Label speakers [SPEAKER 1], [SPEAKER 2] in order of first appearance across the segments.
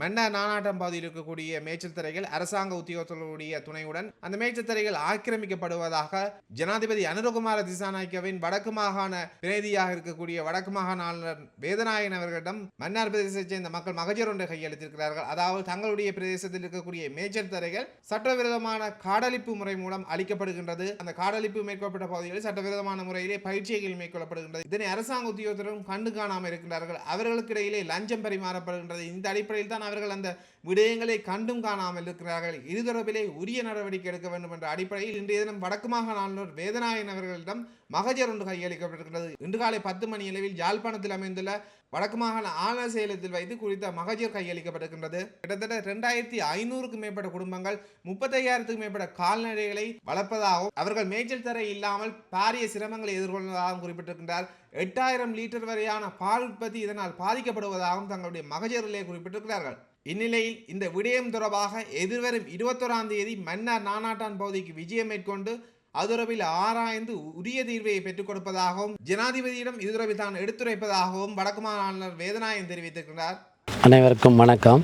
[SPEAKER 1] மன்னர் நானாட்டம் பகுதியில் இருக்கக்கூடிய மேய்ச்சல் திரைகள் அரசாங்க உத்தியோகத்தர்களுடைய துணையுடன் அந்த மேய்ச்சல் திரைகள் ஆக்கிரமிக்கப்படுவதாக ஜனாதிபதி அனுரகுமார திசாநாயக்கவின் வடக்கு மாகாண பிரதியாக இருக்கக்கூடிய வடக்கு மாகாண ஆளுநர் வேதநாயகன் அவர்களிடம் மன்னார் பிரதேசத்தைச் சேர்ந்த மக்கள் மகஜர் ஒன்றை கையளித்திருக்கிறார்கள். அதாவது தங்களுடைய பிரதேசத்தில் இருக்கக்கூடிய மேய்ச்சல் தரைகள் சட்டவிரோதமான காடழிப்பு முறை மூலம் அளிக்கப்படுகின்றது. அந்த காடழிப்பு மேற்கொள்ளப்பட்ட பகுதிகளில் சட்டவிரோதமான முறையிலே பயிற்சிகள் மேற்கொள்ளப்படுகின்றது. இதனை அரசாங்க உத்தியோகத்தரும் கண்டு காணாமல் இருக்கின்றார்கள். அவர்களுக்கு இடையிலே லஞ்சம் பரிமாறப்படுகின்றது. இந்த அடிப்படையில் தான் அவர்கள் அந்த விடயங்களை கண்டும் காணாமல் இருக்கிறார்கள். இது தொடர்பிலே உரிய நடவடிக்கை எடுக்க வேண்டும் என்ற அடிப்படையில் இன்றைய தினம் வடக்கு மாகாண ஆளுநர் வேதநாயகன் அவர்களிடம் மகஜர் ஒன்று கையளிக்கப்பட்டிருக்கிறது. இன்று காலை பத்து மணி அளவில் யாழ்ப்பாணத்தில் அமைந்துள்ள வடக்கு மாகாண ஆளுநர் செயலத்தில் வைத்து குறித்த மகஜர் கையளிக்கப்பட்டிருக்கின்றது. கிட்டத்தட்ட இரண்டாயிரத்தி ஐநூறுக்கும் மேற்பட்ட குடும்பங்கள் முப்பத்தையாயிரத்துக்கும் மேற்பட்ட கால்நடைகளை வளர்ப்பதாகவும் அவர்கள் மேய்ச்சல் தர இல்லாமல் பாரிய சிரமங்களை எதிர்கொள்வதாகவும் குறிப்பிட்டிருக்கின்றார். எட்டாயிரம் லிட்டர் வரையான பால் உற்பத்தி இதனால் பாதிக்கப்படுவதாகவும் தங்களுடைய மகஜரிலே குறிப்பிட்டிருக்கிறார்கள். இந்நிலையில் இந்த விடயம் தொடர்பாக எதிர்வரும் இருபத்தோராம் தேதி மன்னார் நானாட்டான் பகுதிக்கு விஜயம் மேற்கொண்டு அதுரவில் ஆராய்ந்து உரிய தீர்வை பெற்றுக் கொடுப்பதாகவும் ஜனாதிபதியிடம் இதுரவில் தான் எடுத்துரைப்பதாகவும் வடக்கு மாகாண ஆளுநர் வேதநாயகன் தெரிவித்திருக்கிறார்.
[SPEAKER 2] அனைவருக்கும் வணக்கம்.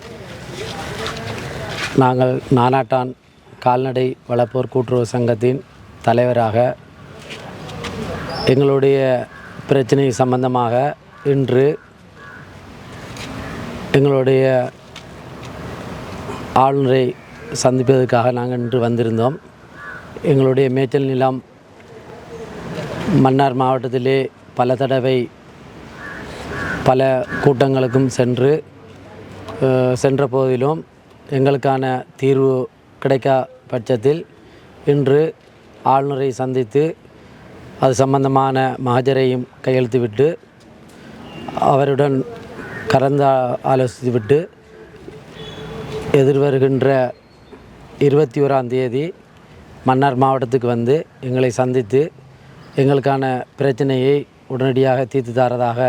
[SPEAKER 2] நாங்கள் நானாட்டான் கால்நடை வளர்ப்போர் கூட்டுறவு சங்கத்தின் தலைவராக எங்களுடைய பிரச்சனை சம்பந்தமாக இன்று எங்களுடைய ஆளுநரை சந்திப்பதற்காக நாங்கள் இன்று வந்திருந்தோம். எங்களுடைய மேய்ச்சல் நிலம் மன்னார் மாவட்டத்திலே பல தடவை பல கூட்டங்களுக்கும் சென்று சென்ற போதிலும் எங்களுக்கான தீர்வு கிடைக்கா பட்சத்தில் இன்று ஆளுநரை சந்தித்து அது சம்பந்தமான மகஜரையும் கையெழுத்துவிட்டு அவருடன் கலந்து ஆலோசித்துவிட்டு எதிர்வருகின்ற இருபத்தி ஓராம் தேதி மன்னார் மாவட்டத்துக்கு வந்து எங்களை சந்தித்து எங்களுக்கான பிரச்சனையை உடனடியாக தீர்த்து தரதாக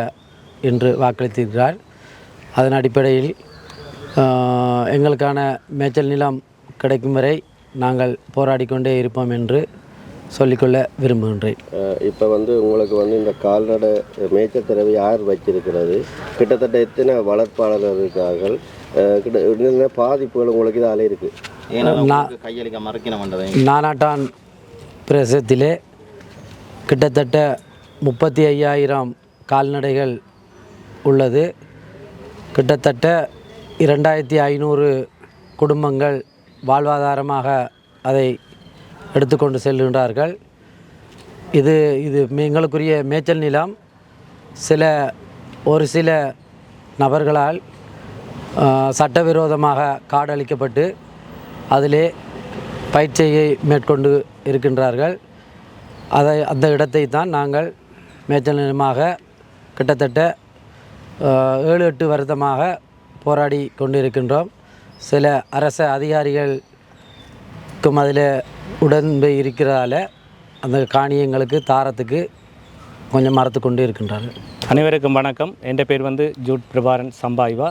[SPEAKER 2] இன்று வாக்களித்திருக்கிறார். அதன் அடிப்படையில் எங்களுக்கான மேய்ச்சல் நிலம் கிடைக்கும் வரை நாங்கள் போராடிக்கொண்டே இருப்போம் என்று சொல்லிக்கொள்ள விரும்புகின்றேன்.
[SPEAKER 3] இப்போ வந்து உங்களுக்கு வந்து இந்த கால்நடை மேய்ச்சல் திறவை யார் வச்சிருக்கிறது? கிட்டத்தட்ட எத்தனை வளர்ப்பாளர்கள் இருக்கார்கள் கிட்ட பாதிப்புகள் உங்களுக்கு இதால இருக்குது
[SPEAKER 4] ஏன்னா உங்களுக்கு கையளிக்க வந்ததை
[SPEAKER 2] நானாட்டான் பிரதேசத்திலே கிட்டத்தட்ட முப்பத்தி ஐயாயிரம் கால்நடைகள் உள்ளது. கிட்டத்தட்ட இரண்டாயிரத்தி ஐநூறு குடும்பங்கள் வாழ்வாதாரமாக அதை எடுத்துக்கொண்டு செல்கின்றார்கள். இது இது எங்களுக்குரிய மேய்ச்சல் நிலம். சில ஒரு சில நபர்களால் சட்டவிரோதமாக சட்டவிரோதமாக காடழிக்கப்பட்டு அதிலே பயிற்சியை மேற்கொண்டு இருக்கின்றார்கள். அதை அந்த இடத்தை தான் நாங்கள் மேய்ச்சல் நிலமாக கிட்டத்தட்ட ஏழு எட்டு வருடமாக போராடி கொண்டிருக்கின்றோம். சில அரச அதிகாரிகளுக்கும் அதில் உடன்பை இருக்கிறதால அந்த காணியங்களுக்கு தாரத்துக்கு கொஞ்சம் மறத்து கொண்டு இருக்கின்றார்கள்.
[SPEAKER 5] அனைவருக்கும் வணக்கம். என் பேர் வந்து ஜூட் பிரபாரன் சம்பாய்வா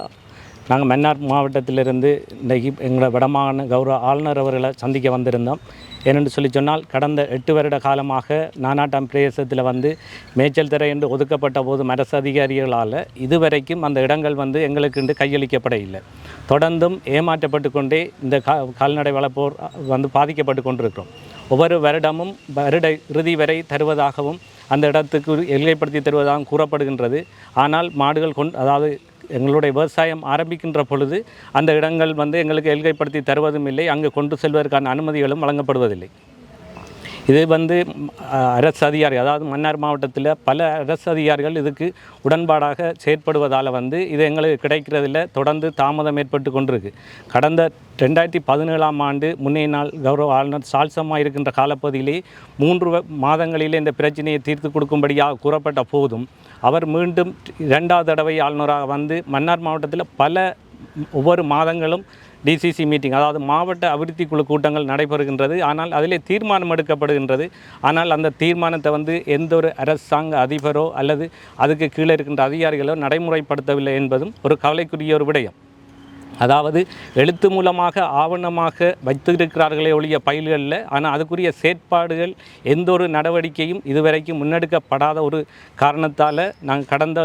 [SPEAKER 5] நாங்கள் மன்னார் மாவட்டத்திலிருந்து இன்றைக்கு எங்களோட வடமாகாண கௌரவ ஆளுநர் அவர்களை சந்திக்க வந்திருந்தோம். ஏனென்று சொல்லி சொன்னால் கடந்த எட்டு வருட காலமாக நானாட்டாம் பிரதேசத்தில் வந்து மேய்ச்சல் திரை என்று ஒதுக்கப்பட்ட போதும் அரசு அதிகாரிகளால் இதுவரைக்கும் அந்த இடங்கள் வந்து எங்களுக்கு இன்று கையளிக்கப்பட இல்லை. தொடர்ந்தும் ஏமாற்றப்பட்டு கொண்டே இந்த கா கால்நடை வளர்ப்போர் வந்து பாதிக்கப்பட்டு கொண்டிருக்கிறோம். ஒவ்வொரு வருடமும் வருட இறுதி வரை தருவதாகவும் அந்த இடத்துக்கு எல்கைப்படுத்தி தருவதாகவும் கூறப்படுகின்றது. ஆனால் மாடுகள் கொண் அதாவது எங்களுடைய விவசாயம் ஆரம்பிக்கின்ற பொழுது அந்த இடங்கள் வந்து எங்களுக்கு எல்கைப்படுத்தி தருவதும் இல்லை. அங்கு கொண்டு செல்வதற்கான அனுமதிகளும் வழங்கப்படுவதில்லை. இது வந்து அரசு அதிகாரி அதாவது மன்னார் மாவட்டத்தில் பல அரசு அதிகாரிகள் இதுக்கு உடன்பாடாக செயற்படுவதால் வந்து இது எங்களுக்கு கிடைக்கிறதில்ல. தொடர்ந்து தாமதம் ஏற்பட்டு கொண்டிருக்கு. கடந்த ரெண்டாயிரத்தி பதினேழாம் ஆண்டு முன்னைய நாள் கௌரவ ஆளுநர் சால்சமாக இருக்கின்ற காலப்பகுதியிலே மூன்று மாதங்களிலே இந்த பிரச்சனையை தீர்த்து கொடுக்கும்படியாக கூறப்பட்ட போதும் அவர் மீண்டும் இரண்டாவது தடவை ஆளுநராக வந்து மன்னார் மாவட்டத்தில் பல ஒவ்வொரு மாதங்களும் டிசிசி மீட்டிங் அதாவது மாவட்ட அபிவிருத்தி குழு கூட்டங்கள் நடைபெறுகின்றது. ஆனால் அதிலே தீர்மானம் எடுக்கப்படுகின்றது. ஆனால் அந்த தீர்மானத்தை வந்து எந்த ஒரு அரசாங்க அதிபரோ அல்லது அதுக்கு கீழே இருக்கின்ற அதிகாரிகளோ நடைமுறைப்படுத்தவில்லை என்பதும் ஒரு கவலைக்குரிய ஒரு விடயம். அதாவது எழுத்து மூலமாக ஆவணமாக வைத்திருக்கிறார்களே ஒழிய பயில்களில் ஆனால் அதுக்குரிய செயற்பாடுகள் எந்த ஒரு நடவடிக்கையும் இதுவரைக்கும் முன்னெடுக்கப்படாத ஒரு காரணத்தால் நாங்கள் கடந்த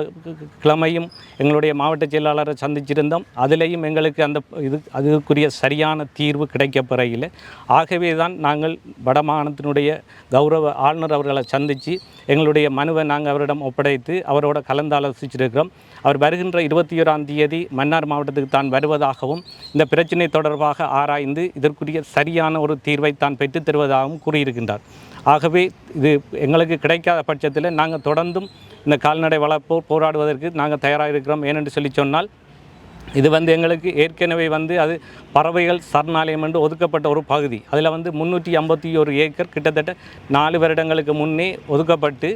[SPEAKER 5] கிழமையும் எங்களுடைய மாவட்ட செயலாளரை சந்திச்சிருந்தோம். அதிலேயும் எங்களுக்கு அந்த இது அதுக்குரிய சரியான தீர்வு கிடைக்கப்பெறையில் ஆகவே தான் நாங்கள் வடமாகாணத்தினுடைய கௌரவ ஆளுநர் அவர்களை சந்தித்து எங்களுடைய மனுவை நாங்கள் அவரிடம் ஒப்படைத்து அவரோட கலந்தாலோசிச்சிருக்கிறோம் அவர் வருகின்ற இருபத்தி ஓராம் தேதி மன்னார் மாவட்டத்துக்கு தான் தருவதாகவும் இந்த பிரச்சினை தொடர்பாக ஆராய்ந்து இதற்குரிய சரியான ஒரு தீர்வை தான் பெற்றுத் தருவதாகவும் கூறியிருக்கின்றார். ஆகவே இது எங்களுக்கு கிடைக்காத பட்சத்தில் நாங்கள் தொடர்ந்தும் இந்த கால்நடை வளர்ப்போ போராடுவதற்கு நாங்கள் தயாராக இருக்கிறோம். ஏனென்று சொல்லி சொன்னால் இது வந்து எங்களுக்கு ஏற்கனவே வந்து அது பறவைகள் சரணாலயம் என்று ஒதுக்கப்பட்ட ஒரு பகுதி. அதில் வந்து முந்நூற்றி ஐம்பத்தி ஒரு ஏக்கர் கிட்டத்தட்ட நாலு வருடங்களுக்கு முன்னே ஒதுக்கப்பட்டு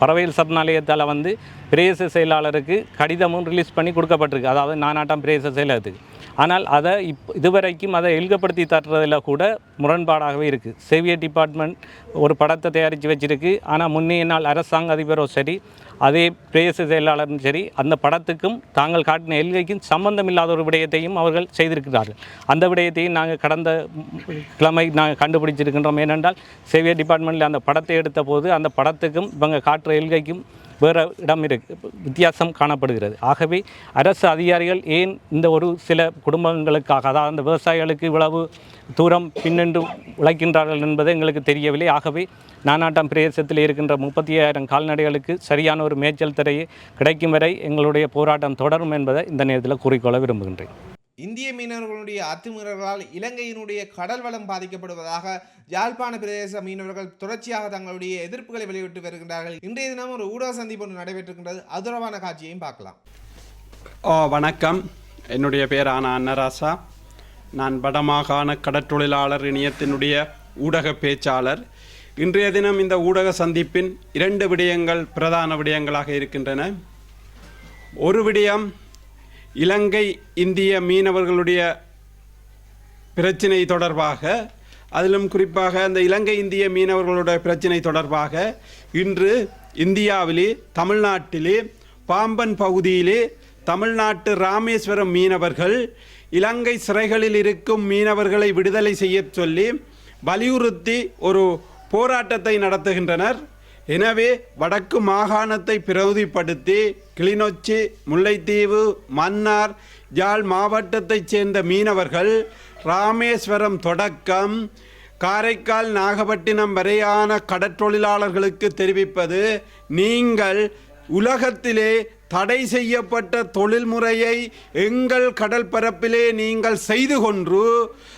[SPEAKER 5] பறவைகள் சரணாலயத்தால் வந்து பிரேச செயலாளருக்கு கடிதமும் ரிலீஸ் பண்ணி கொடுக்கப்பட்டிருக்கு. அதாவது நானாட்டம் பிரேச செயலகத்துக்கு. ஆனால் அதை இப் இதுவரைக்கும் அதை எழுகப்படுத்தி தட்டுறதில் கூட முரண்பாடாகவே இருக்குது சேவியர் டிபார்ட்மெண்ட் ஒரு படத்தை தயாரித்து வச்சிருக்கு. ஆனால் முன்னைய நாள் அரசாங்க அதிபரும் சரி அதே பிரதேச செயலாளரும் சரி அந்த படத்துக்கும் தாங்கள் காட்டின எல்கைக்கும் சம்பந்தம் இல்லாத ஒரு விடயத்தையும் அவர்கள் செய்திருக்கிறார்கள். அந்த விடயத்தையும் நாங்கள் கடந்த கிழமை நாங்கள் கண்டுபிடிச்சிருக்கின்றோம். ஏனென்றால் சேவியர் டிபார்ட்மெண்ட்டில் அந்த படத்தை எடுத்த போது அந்த படத்துக்கும் இவங்க காட்டுற எல்கைக்கும் வேறு இடம் இருக்கு வித்தியாசம் காணப்படுகிறது. ஆகவே அரசு அதிகாரிகள் ஏன் இந்த ஒரு சில குடும்பங்களுக்காக அதாவது அந்த விவசாயிகளுக்கு இவ்வளவு தூரம் பின்னின்று உழைக்கின்றார்கள் என்பது எங்களுக்கு தெரியவில்லை. ஆகவே நானாட்டம் பிரதேசத்தில் இருக்கின்ற முப்பத்தி ஐயாயிரம் கால்நடைகளுக்கு சரியான ஒரு மேய்ச்சல் திரையை கிடைக்கும் வரை எங்களுடைய போராட்டம் தொடரும் என்பதை இந்த நேரத்தில் கூறிக்கொள்ள விரும்புகின்றேன்.
[SPEAKER 1] இந்திய மீனவர்களுடைய அத்துமீறல்களால் இலங்கையினுடைய கடல் வளம் பாதிக்கப்படுவதாக யாழ்ப்பாண பிரதேச மீனவர்கள் தொடர்ச்சியாக தங்களுடைய எதிர்ப்புகளை வெளியிட்டு வருகின்றார்கள். இன்றைய தினம் ஒரு ஊடக சந்திப்பு ஒன்று நடைபெற்றிருக்கின்றது. அதுரவான காட்சியையும் பார்க்கலாம்.
[SPEAKER 6] ஓ வணக்கம். என்னுடைய பேர் ஆனா அன்னராசா. நான் வடமாகாண கடற்றொழிலாளர் இணையத்தினுடைய ஊடக பேச்சாளர். இன்றைய தினம் இந்த ஊடக சந்திப்பின் இரண்டு விடயங்கள் பிரதான விடயங்களாக இருக்கின்றன. ஒரு விடயம் இலங்கை இந்திய மீனவர்களுடைய பிரச்சினை தொடர்பாக அதிலும் குறிப்பாக அந்த இலங்கை இந்திய மீனவர்களுடைய பிரச்சினை தொடர்பாக இன்று இந்தியாவிலே தமிழ்நாட்டிலே பாம்பன் பகுதியிலே தமிழ்நாட்டு ராமேஸ்வரம் மீனவர்கள் இலங்கை சிறைகளில் இருக்கும் மீனவர்களை விடுதலை செய்யச் சொல்லி வலியுறுத்தி ஒரு போராட்டத்தை நடத்துகின்றனர். எனவே வடக்கு மாகாணத்தை பிரதிப்படுத்தி கிளிநொச்சி முல்லைத்தீவு மன்னார் யாழ் மாவட்டத்தைச் சேர்ந்த மீனவர்கள் ராமேஸ்வரம் தொடக்கம் காரைக்கால் நாகப்பட்டினம் வரையான கடற்றொழிலாளர்களுக்கு தெரிவிப்பது நீங்கள் உலகத்திலே தடை செய்யப்பட்ட தொழில்முறையை எங்கள் கடல் பரப்பிலே நீங்கள் செய்து கொன்று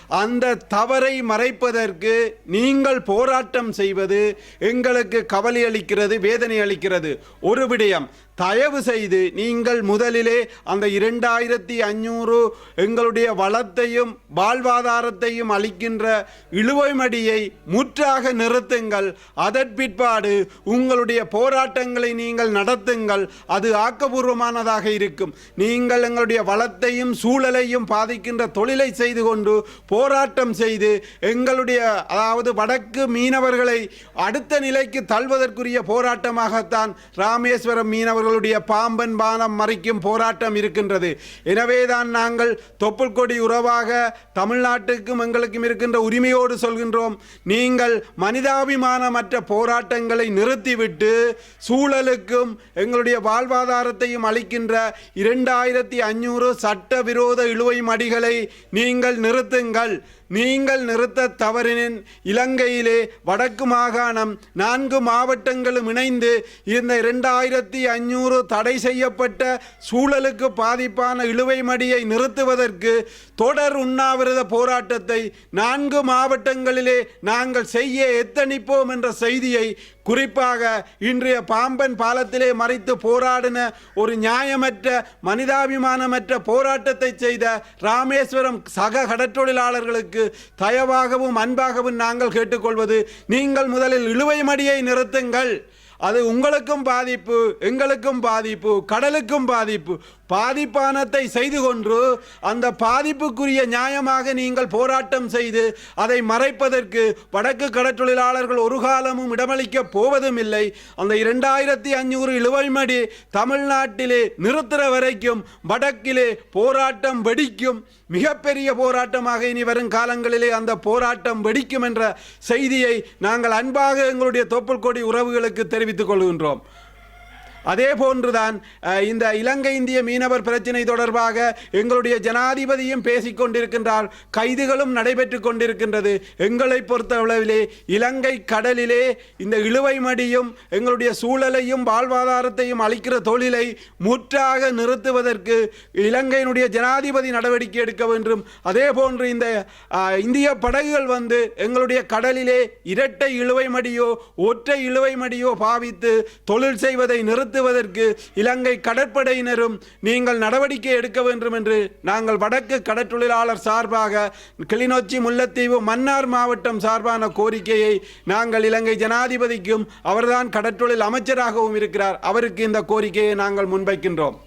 [SPEAKER 6] அந்த தவறை மறைப்பதற்கு நீங்கள் போராட்டம் செய்வது எங்களுக்கு கவலை அளிக்கிறது வேதனை அளிக்கிறது. ஒரு விடயம் தயவு செய்து நீங்கள் முதலிலே அந்த இரண்டாயிரத்தி அஞ்சூறு எங்களுடைய வளத்தையும் வாழ்வாதாரத்தையும் அளிக்கின்ற இழுவைமடியை முற்றாக நிறுத்துங்கள். அதற்பிற்பாடு உங்களுடைய போராட்டங்களை நீங்கள் நடத்துங்கள். அது ஆக்கபூர்வமானதாக இருக்கும். நீங்கள் எங்களுடைய வளத்தையும் சூழலையும் பாதிக்கின்ற தொழிலை செய்து கொண்டு போராட்டம் செய்து எங்களுடைய அதாவது வடக்கு மீனவர்களை அடுத்த நிலைக்கு தள்வதற்குரிய போராட்டமாகத்தான் ராமேஸ்வரம் மீனவர்களுடைய பாம்பன் பானம் மறைக்கும் போராட்டம் இருக்கின்றது. எனவேதான் நாங்கள் தொப்புள்கொடி உறவாக தமிழ்நாட்டுக்கும் எங்களுக்கும் இருக்கின்ற உரிமையோடு சொல்கின்றோம். நீங்கள் மனிதாபிமானமற்ற போராட்டங்களை நிறுத்திவிட்டு சூழலுக்கும் எங்களுடைய வாழ்வாதாரத்தையும் அளிக்கின்ற இரண்டாயிரத்தி அஞ்சூறு சட்டவிரோத இழுவை மடிகளை நீங்கள் நிறுத்துங்கள். Nacional நீங்கள் நிறுத்த தவறினின் இலங்கையிலே வடக்கு மாகாணம் நான்கு மாவட்டங்களும் இணைந்து இந்த இரண்டாயிரத்தி அஞ்சூறு தடை செய்யப்பட்ட சூழலுக்கு பாதிப்பான இழுவை மடியை நிறுத்துவதற்கு தொடர் உண்ணாவிரத போராட்டத்தை நான்கு மாவட்டங்களிலே நாங்கள் செய்ய எத்தனிப்போம் என்ற செய்தியை குறிப்பாக இன்றைய பாம்பன் பாலத்திலே மறைத்து போராடின ஒரு நியாயமற்ற மனிதாபிமானமற்ற போராட்டத்தை செய்த ராமேஸ்வரம் சக கடற்றொழிலாளர்களுக்கு தயவாகவும் அன்பாகவும் நாங்கள் கேட்டுக்கொள்வது நீங்கள் முதலில் இழுவை மடியை நிறுத்துங்கள். அது உங்களுக்கும் பாதிப்பு எங்களுக்கும் பாதிப்பு கடலுக்கும் பாதிப்பு. பாதிப்பானத்தை செய்து கொன்று அந்த பாதிப்புக்குரிய நியாயமாக நீங்கள் போராட்டம் செய்து அதை மறைப்பதற்கு வடக்கு கடற்றொழிலாளர்கள் ஒரு காலமும் இடமளிக்கப் போவதும் இல்லை அந்த இரண்டாயிரத்தி அஞ்சூறு இழுவைமடி தமிழ்நாட்டிலே நிறுத்துற வரைக்கும் வடக்கிலே போராட்டம் வெடிக்கும். மிகப்பெரிய போராட்டமாக இனி வரும் காலங்களிலே அந்த போராட்டம் வெடிக்கும் என்ற செய்தியை நாங்கள் அன்பாக எங்களுடைய தொப்புள் கொடி உறவுகளுக்கு தெரிவித்துக் கொள்கின்றோம். அதே போன்றுதான் இந்த இலங்கை இந்திய மீனவர் பிரச்சினை தொடர்பாக எங்களுடைய ஜனாதிபதியும் பேசிக் கொண்டிருக்கின்றார் கைதுகளும் நடைபெற்று கொண்டிருக்கின்றது. எங்களை பொறுத்தளவிலே இலங்கை கடலிலே இந்த இழுவை மடியும் எங்களுடைய சூழலையும் வாழ்வாதாரத்தையும் அளிக்கிற தொழிலை முற்றாக நிறுத்துவதற்கு இலங்கையினுடைய ஜனாதிபதி நடவடிக்கை எடுக்க வேண்டும். அதே போன்று இந்த இந்திய படகுகள் வந்து எங்களுடைய கடலிலே இரட்டை இழுவை மடியோ ஒற்றை இழுவை மடியோ பாவித்து தொழில் செய்வதை நிறுத்த நிறுத்துவதற்கு இலங்கை கடற்படையினரும் நீங்கள் நடவடிக்கை எடுக்க வேண்டும் என்று நாங்கள் வடக்கு கடற்றொழிலாளர் சார்பாக கிளிநொச்சி முல்லைத்தீவு மன்னார் மாவட்டம் சார்பான கோரிக்கையை நாங்கள் இலங்கை ஜனாதிபதிக்கும் அவர்தான் கடற்றொழில் அமைச்சராகவும் இருக்கிறார். அவருக்கு இந்த கோரிக்கையை நாங்கள் முன்வைக்கின்றோம்.